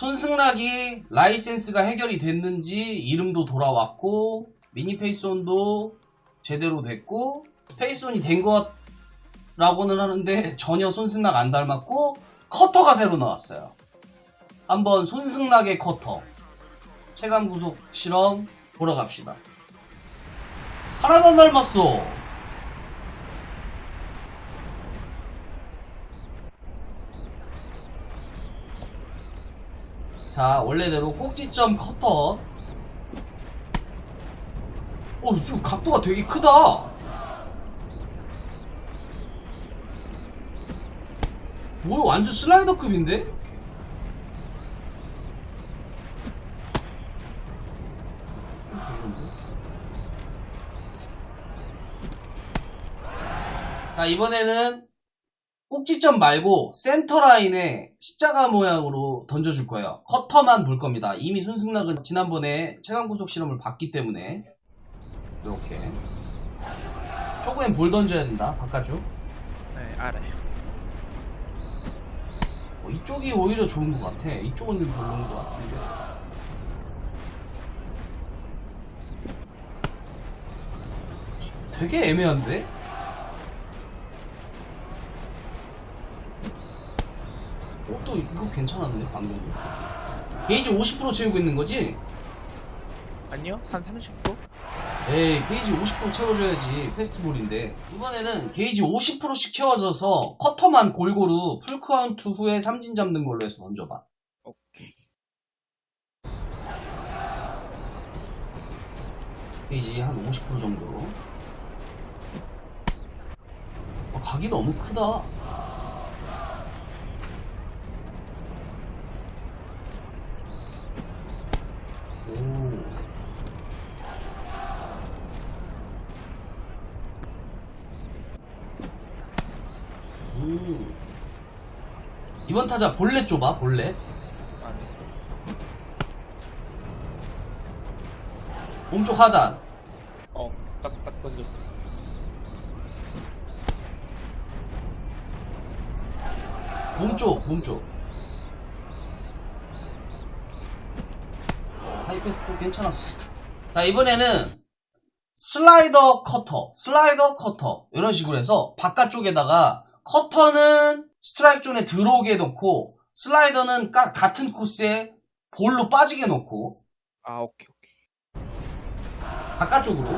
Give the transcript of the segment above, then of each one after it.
손승락이 라이센스가 해결이 됐는지 이름도 돌아왔고 미니 페이스온도 제대로 됐고 페이스온이 된 것라고는 하는데 전혀 손승락 안 닮았고 커터가 새로 나왔어요. 한번 손승락의 커터 체감 구속 실험 보러 갑시다. 하나도 안 닮았어. 자, 원래대로 꼭지점 커터. 어, 지금 각도가 되게 크다. 뭐야, 완전 슬라이더급인데? 자, 이번에는 꼭지점 말고 센터라인에 십자가 모양으로 던져줄 거예요. 커터만 볼 겁니다. 이미 손승락은 지난번에 체감구속 실험을 봤기 때문에 이렇게 초구엔 볼 던져야 된다. 바깥쪽. 네, 알아요. 어, 이쪽이 오히려 좋은 것 같아. 이쪽은 별로인 것 같은데. 되게 애매한데? 어, 또 이거 괜찮았네, 방금. 게이지 50% 채우고 있는 거지? 아니요, 한 30도? 에이, 게이지 50% 채워줘야지. 페스티벌인데. 이번에는 게이지 50%씩 채워져서 커터만 골고루 풀카운트 후에 삼진 잡는 걸로 해서 던져봐. 오케이. 페이지 한 50% 정도로. 어, 각이 너무 크다. 음. 이번 타자 볼넷 줘봐, 볼넷. 몸쪽 하단. 어, 딱, 딱 던졌어. 몸쪽, 몸쪽. 하이패스 도 괜찮았어. 자, 이번에는 슬라이더 커터, 슬라이더 커터. 이런 식으로 해서 바깥쪽에다가 커터는 스트라이크 존에 들어오게 놓고 슬라이더는 까- 같은 코스에 볼로 빠지게 놓고 아, 오케이, 오케이. 바깥쪽으로.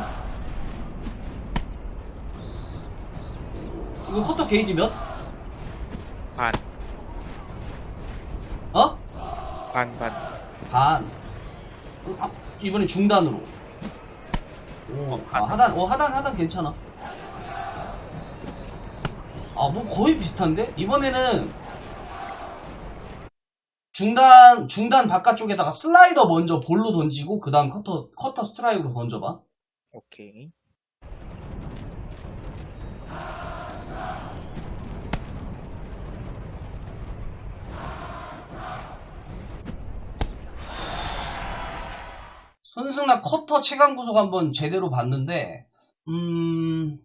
이거 커터 게이지 몇? 반, 어? 반, 반. 반. 어, 아, 이번에 중단으로. 오, 아, 하단, 어, 하단, 하단 괜찮아. 아, 뭐 거의 비슷한데? 이번에는 중단, 중단 바깥쪽에다가 슬라이더 먼저 볼로 던지고, 그 다음 커터, 커터 스트라이크로 던져봐. 오케이. 손승락 커터 체감 구속 한번 제대로 봤는데, 음,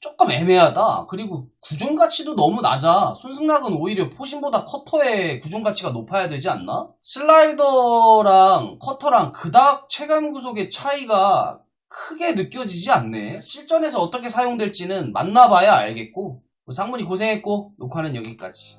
조금 애매하다. 그리고 구종 가치도 너무 낮아. 손승락은 오히려 포신보다 커터의 구종 가치가 높아야 되지 않나? 슬라이더랑 커터랑 그닥 체감 구속의 차이가 크게 느껴지지 않네. 실전에서 어떻게 사용될지는 만나봐야 알겠고, 상문이 고생했고, 녹화는 여기까지.